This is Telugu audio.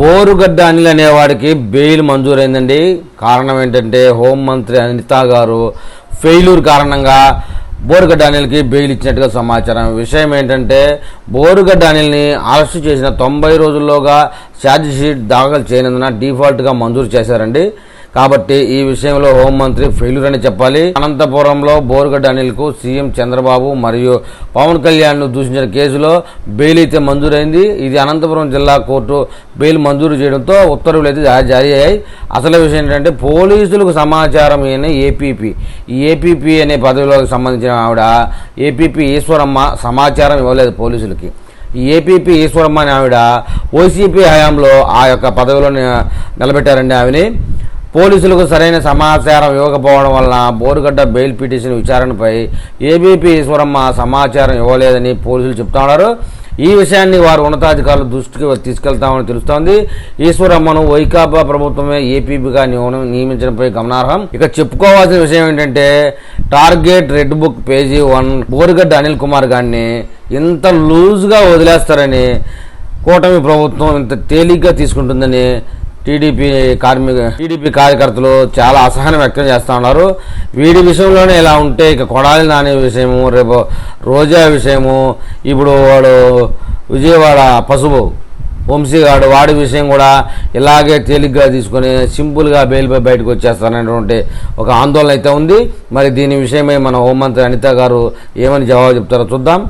బోరుగడ్డ అనిల్ అనేవాడికి బెయిల్ మంజూరైందండి. కారణం ఏంటంటే హోంమంత్రి అనిత గారు ఫెయిల్యూర్ కారణంగా బోరుగడ్డ అనిల్కి బెయిల్ ఇచ్చినట్టుగా సమాచారం. విషయం ఏంటంటే బోరుగడ్డ అనిల్ని అరెస్ట్ చేసిన తొంభై రోజుల్లోగా ఛార్జ్ షీట్ దాఖలు చేయనందున డిఫాల్ట్గా మంజూరు చేశారండి. కాబట్టి ఈ విషయంలో హోంమంత్రి ఫెయిల్యూర్ అని చెప్పాలి. అనంతపురంలో బోరుగడ్డ అనిల్కు సీఎం చంద్రబాబు మరియు పవన్ కళ్యాణ్ను దూషించిన కేసులో బెయిల్ అయితే మంజూరైంది. ఇది అనంతపురం జిల్లా కోర్టు బెయిల్ మంజూరు చేయడంతో ఉత్తర్వులు అయితే జారీ అయ్యాయి. అసలు విషయం ఏంటంటే పోలీసులకు సమాచారం అయిన ఏపీపీ ఈ ఏపీపీ అనే పదవిలోకి సంబంధించిన ఆవిడ ఏపీపీ ఈశ్వరమ్మ సమాచారం ఇవ్వలేదు పోలీసులకి. ఈ ఏపీపీ ఈశ్వరమ్మ అనే ఆవిడ ఓసీపీ హయాంలో ఆ యొక్క పదవిలో నిలబెట్టారండి ఆమెని పోలీసులకు సరైన సమాచారం ఇవ్వకపోవడం వలన బోరుగడ్డ బెయిల్ పిటిషన్ విచారణపై ఏబీపీ ఈశ్వరమ్మ సమాచారం ఇవ్వలేదని పోలీసులు చెప్తా ఉన్నారు. ఈ విషయాన్ని వారు ఉన్నతాధికారుల దృష్టికి తీసుకెళ్తామని తెలుస్తోంది. ఈశ్వరమ్మను వైకాపా ప్రభుత్వమే ఏపీగా నియమించడంపై గమనార్హం. ఇక చెప్పుకోవాల్సిన విషయం ఏంటంటే target red book page one Borugadda Anil Kumar గారిని ఇంత లూజ్గా వదిలేస్తారని కూటమి ప్రభుత్వం ఇంత తేలిగ్గా తీసుకుంటుందని టీడీపీ కార్మిక టీడీపీ కార్యకర్తలు చాలా అసహనం వ్యక్తం చేస్తూ ఉన్నారు. వీడి విషయంలోనే ఇలా ఉంటే ఇక కొడాలి నాని విషయము రేపు రోజా విషయము ఇప్పుడు వాడు విజయవాడ పసుపు వంశీగాడు వాడి విషయం కూడా ఇలాగే తేలిగ్గా తీసుకొని సింపుల్గా బెయిల్పై బయటకు వచ్చేస్తారనేటువంటి ఒక ఆందోళన అయితే ఉంది. మరి దీని విషయమై మన హోంమంత్రి అనిత గారు ఏమని జవాబు చెప్తారో చూద్దాం.